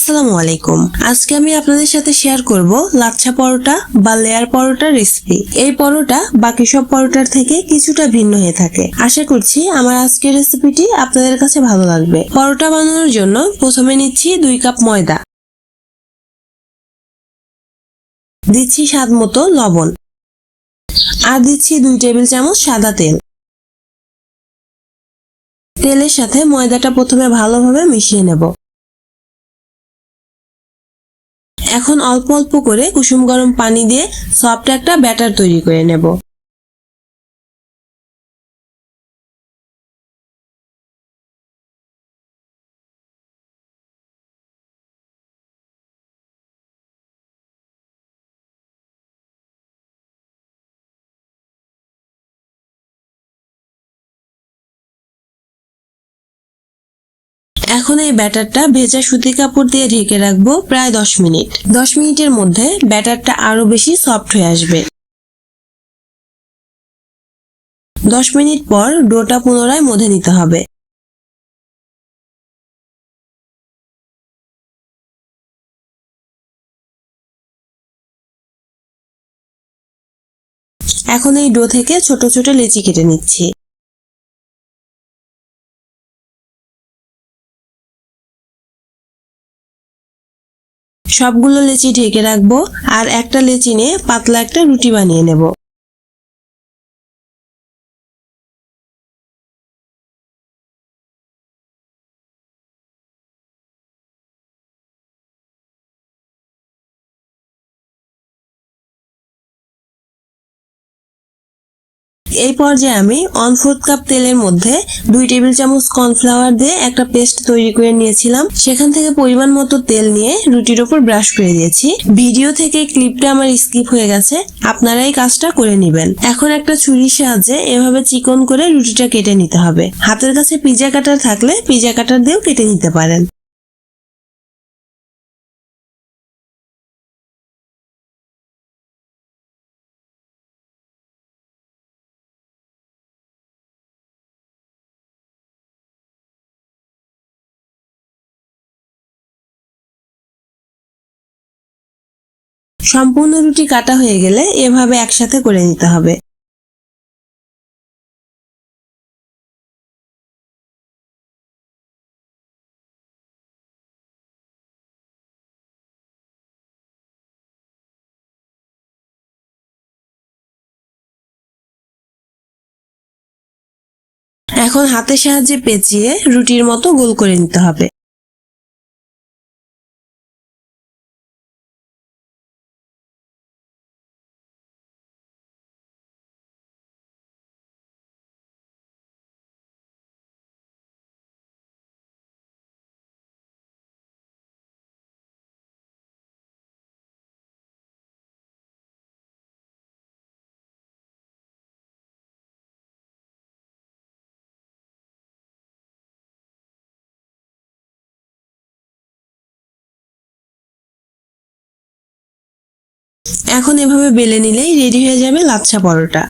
আসসালামু আলাইকুম। আজকে আমি আপনাদের সাথে শেয়ার করব লাচ্ছা পরোটা বা লেয়ার পরোটার রেসিপি এই পরোটা বাকি সব পরোটার থেকে কিছুটা ভিন্ন হয়ে থাকে। আশা করছি আমার আজকের রেসিপিটি আপনাদের কাছে ভালো লাগবে। পরোটা বানানোর জন্য প্রথমে নিচ্ছি দুই কাপ ময়দা। দিচ্ছি স্বাদ মতো লবণ। আর দিচ্ছি দুই টেবিল চামচ সাদা তেল। তেলের সাথে ময়দাটা প্রথমে ভালোভাবে মিশিয়ে নেব। এখন অল্প অল্প করে কুসুম গরম পানি দিয়ে সফট একটা ব্যাটার তৈরি করে নেব। এখন এই ব্যাটারটা ভেজা সুতি কাপড় দিয়ে ঢেকে রাখব প্রায় দশ মিনিট। দশ মিনিটের মধ্যে ব্যাটারটা আরও বেশি সফট হয়ে আসবে। দশ মিনিট পর ডোটা পুনরায় মধে নিতে হবে। এখন এই ডো থেকে ছোট ছোট লেচি কেটে নিচ্ছি। সবগুলো লেচি ঢেকে রাখব আর একটা লেচি নিয়ে পাতলা একটা রুটি বানিয়ে নেব। এই পর্যায়ে আমি ওয়ান ফোর্থ কাপ তেলের মধ্যে দুই টেবিল চামচ কর্নফ্লাওয়ার দিয়ে একটা পেস্ট তৈরি করে নিয়েছিলাম। সেখান থেকে পরিমাণ মতো তেল নিয়ে রুটির ওপর ব্রাশ করে দিয়েছি। ভিডিও থেকে ক্লিপটা আমার স্কিপ হয়ে গেছে। আপনারা এই কাজটা করে নেবেন। এখন একটা ছুরির সাহায্যে এভাবে চিকন করে রুটিটা কেটে নিতে হবে। হাতের কাছে পিজা কাটার থাকলে পিজা কাটার দিয়েও কেটে নিতে পারেন। সম্পূর্ণ রুটি কাটা হয়ে গেলে এভাবে একসাথে করে নিতে হবে। এখন হাতের সাহায্যে পেঁচিয়ে রুটির মতো গোল করে নিতে হবে। এখন এভাবে বেলে নিলেই রেডি হয়ে যাবে লাচ্ছা পরোটা।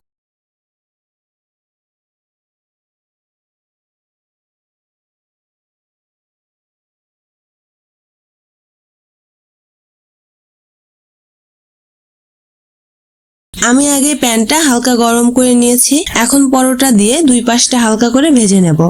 আমি আগে প্যানটা হালকা গরম করে নিয়েছি, এখন পরোটা দিয়ে দুই পাশটা হালকা করে ভেজে নেব।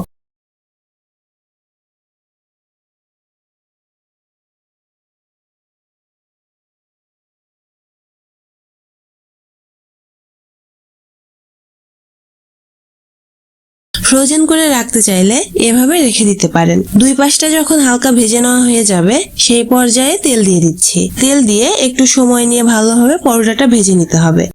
ফ্রোজেন করে রাখতে চাইলে এভাবে রেখে দিতে পারেন। দুই পাশটা যখন হালকা ভেজে নেওয়া হয়ে যাবে, সেই পর্যায়ে তেল দিয়ে দিচ্ছি। তেল দিয়ে একটু সময় নিয়ে ভালোভাবে পরোটাটা ভেজে নিতে হবে।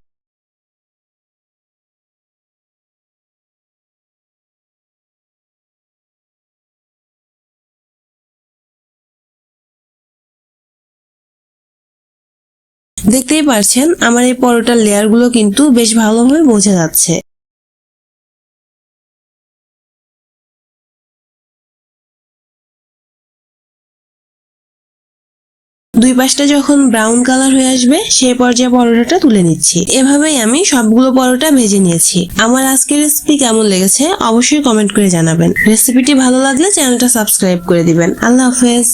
দেখতেই পারছেন, আমার এই পরোটার লেয়ারগুলো কিন্তু বেশ ভালোভাবে বোঝা যাচ্ছে। দুই পাশটা যখন ব্রাউন কালার হয়ে আসবে, সেই পর্যায়ে পরোটাটা তুলে নিচ্ছি। এভাবেই আমি সবগুলো পরোটা ভেজে নিয়েছি। আমার আজকের রেসিপি কেমন লেগেছে অবশ্যই কমেন্ট করে জানাবেন। রেসিপিটি ভালো লাগলে চ্যানেলটা সাবস্ক্রাইব করে দিবেন। আল্লাহ হাফেজ।